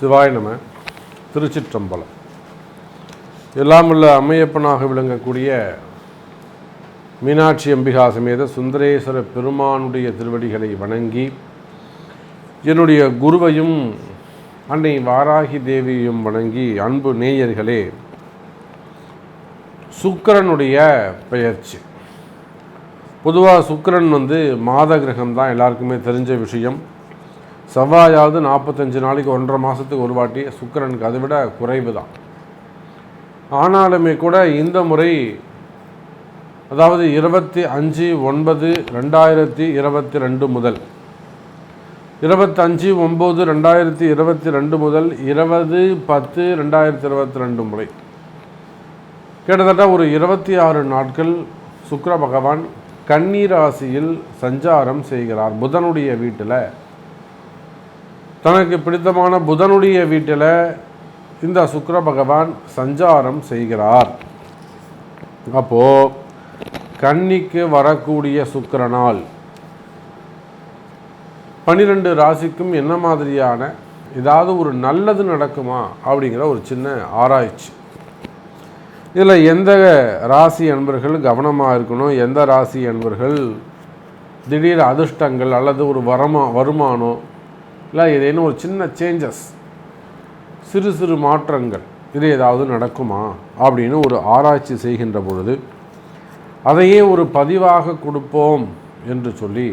சிவாய் நம திருச்சிற்றம்பலம். எல்லாம் உள்ள அம்மையப்பனாக விளங்கக்கூடிய மீனாட்சி அம்பிகா சமேத சுந்தரேஸ்வர பெருமானுடைய திருவடிகளை வணங்கி என்னுடைய குருவையும் அன்னை வாராகி தேவியையும் வணங்கி அன்பு நேயர்களே சுக்கிரனுடைய பெயர்ச்சி. பொதுவாக சுக்கரன் வந்து மாத கிரகம் தான் எல்லாருக்குமே தெரிஞ்ச விஷயம். செவ்வாயாவது நாற்பத்தஞ்சு நாளைக்கு ஒன்றரை மாதத்துக்கு ஒரு வாட்டி சுக்கரனுக்கு அதை விட குறைவு தான். ஆனாலுமே கூட இந்த முறை அதாவது இருபத்தி அஞ்சு ஒன்பது ரெண்டாயிரத்தி இருபத்தி ரெண்டு முதல் இருபத்தஞ்சு ஒம்பது ரெண்டாயிரத்தி இருபத்தி ரெண்டு முதல் இருபது பத்து ரெண்டாயிரத்தி இருபத்தி ரெண்டு முறை. கிட்டத்தட்ட ஒரு இருபத்தி ஆறு நாட்கள் சுக்கர பகவான் கண்ணீர் ராசியில் சஞ்சாரம் செய்கிறார் புதனுடைய வீட்டில். தனக்கு பிடித்தமான புதனுடைய வீட்டில் இந்த சுக்கர பகவான் சஞ்சாரம் செய்கிறார். அப்போ கன்னிக்கு வரக்கூடிய சுக்கிரனால் பன்னிரெண்டு ராசிக்கும் என்ன மாதிரியான ஏதாவது ஒரு நல்லது நடக்குமா அப்படிங்கிற ஒரு சின்ன ஆராய்ச்சி. இதில் எந்த ராசி அன்பர்கள் கவனமாக இருக்கணும்? எந்த ராசி அன்பர்கள் திடீர் அதிர்ஷ்டங்கள் அல்லது ஒரு வரமா வருமானம் இல்லை ஏதேனும் ஒரு சின்ன சேஞ்சஸ் சிறு சிறு மாற்றங்கள் இது ஏதாவது நடக்குமா? அப்படின்னு ஒரு ஆராய்ச்சி செய்கின்ற பொழுது அதையே ஒரு பதிவாக கொடுப்போம் என்று சொல்லி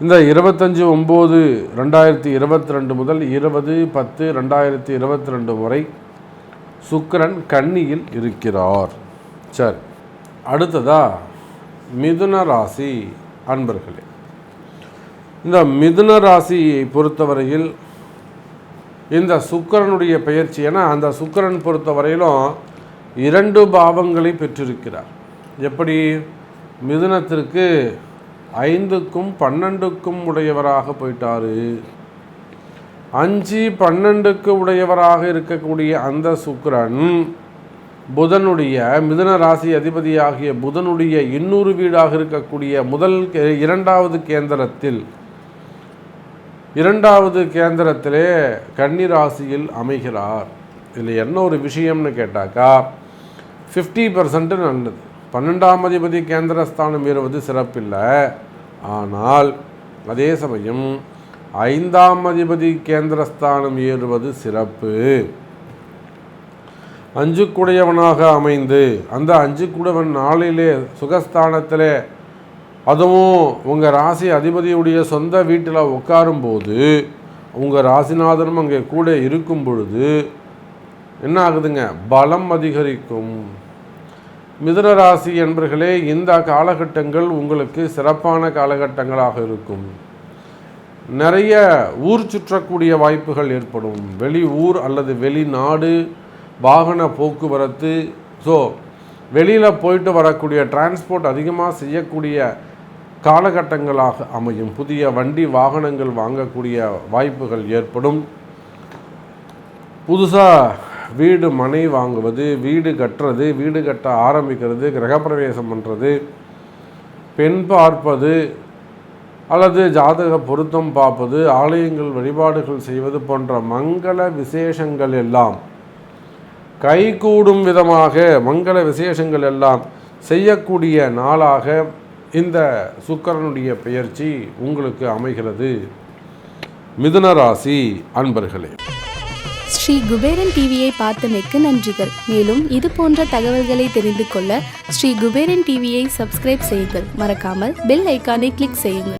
இந்த இருபத்தஞ்சி ஒம்பது ரெண்டாயிரத்தி இருபத்தி ரெண்டு முதல் இருபது பத்து ரெண்டாயிரத்தி இருபத்தி ரெண்டு வரை சுக்கிரன் கன்னியில் இருக்கிறார். சரி அடுத்ததா மிதுன ராசி அன்பர்களே. இந்த மிதுன ராசியை பொறுத்தவரையில் இந்த சுக்கிரனுடைய பெயர்ச்சி ஏன்னா அந்த சுக்கரன் பொறுத்தவரையிலும் இரண்டு பாவங்களை பெற்றிருக்கிறார். எப்படி? மிதுனத்திற்கு ஐந்துக்கும் பன்னெண்டுக்கும் உடையவராக போயிட்டாரு. அஞ்சு பன்னெண்டுக்கு உடையவராக இருக்கக்கூடிய அந்த சுக்கரன் புதனுடைய மிதுன ராசி அதிபதியாகிய புதனுடைய இன்னொரு வீடாக இருக்கக்கூடிய முதல் இரண்டாவது கேந்திரத்தில் இரண்டாவது கேந்திரத்திலே கன்னி ராசியில் அமைகிறார். இதில் என்ன ஒரு விஷயம்னு கேட்டாக்கா ஃபிஃப்டி பர்சன்ட் நல்லது. பன்னெண்டாம் அதிபதி கேந்திரஸ்தானம் ஏறுவது சிறப்பில்லை. ஆனால் அதே சமயம் ஐந்தாம் அதிபதி கேந்திரஸ்தானம் ஏறுவது சிறப்பு. அஞ்சுக்குடையவனாக அமைந்து அந்த அஞ்சுக்குடவன் நாளிலே சுகஸ்தானத்திலே அதுவும் உங்கள் ராசி அதிபதியுடைய சொந்த வீட்டில் உட்காரும்போது உங்கள் ராசிநாதனும் அங்கே கூட இருக்கும் பொழுது என்ன ஆகுதுங்க? பலம் அதிகரிக்கும். மிதுன ராசி என்பர்களே இந்த காலகட்டங்கள் உங்களுக்கு சிறப்பான காலகட்டங்களாக இருக்கும். நிறைய ஊர் சுற்றக்கூடிய வாய்ப்புகள் ஏற்படும். வெளி ஊர் அல்லது வெளிநாடு வாகன போக்குவரத்து ஸோ வெளியில் போயிட்டு வரக்கூடிய டிரான்ஸ்போர்ட் அதிகமாக செய்யக்கூடிய காலகட்டங்களாக அமையும். புதிய வண்டி வாகனங்கள் வாங்கக்கூடிய வாய்ப்புகள் ஏற்படும். புதுசாக வீடு மனை வாங்குவது வீடு கட்டுறது வீடு கட்ட ஆரம்பிக்கிறது கிரகப்பிரவேசம் பண்ணுறது பெண் பார்ப்பது அல்லது ஜாதக பொருத்தம் பார்ப்பது ஆலயங்கள் வழிபாடுகள் செய்வது போன்ற மங்கள விசேஷங்கள் எல்லாம் கைகூடும் விதமாக மங்கள விசேஷங்கள் எல்லாம் செய்யக்கூடிய நாளாக இந்த சுக்கரனுடைய பெயர்ச்சி உங்களுக்கு அமைகிறது. மிதுன ராசி அன்பர்களே. ஸ்ரீ குபேரன் டிவியை பார்த்தமைக்கு நன்றிகள். மேலும் இது போன்ற தகவல்களை தெரிந்து கொள்ள ஸ்ரீ குபேரன் டிவியை சப்ஸ்கிரைப் செய்யுங்கள். மறக்காமல் பெல் ஐக்கானை கிளிக் செய்யுங்கள்.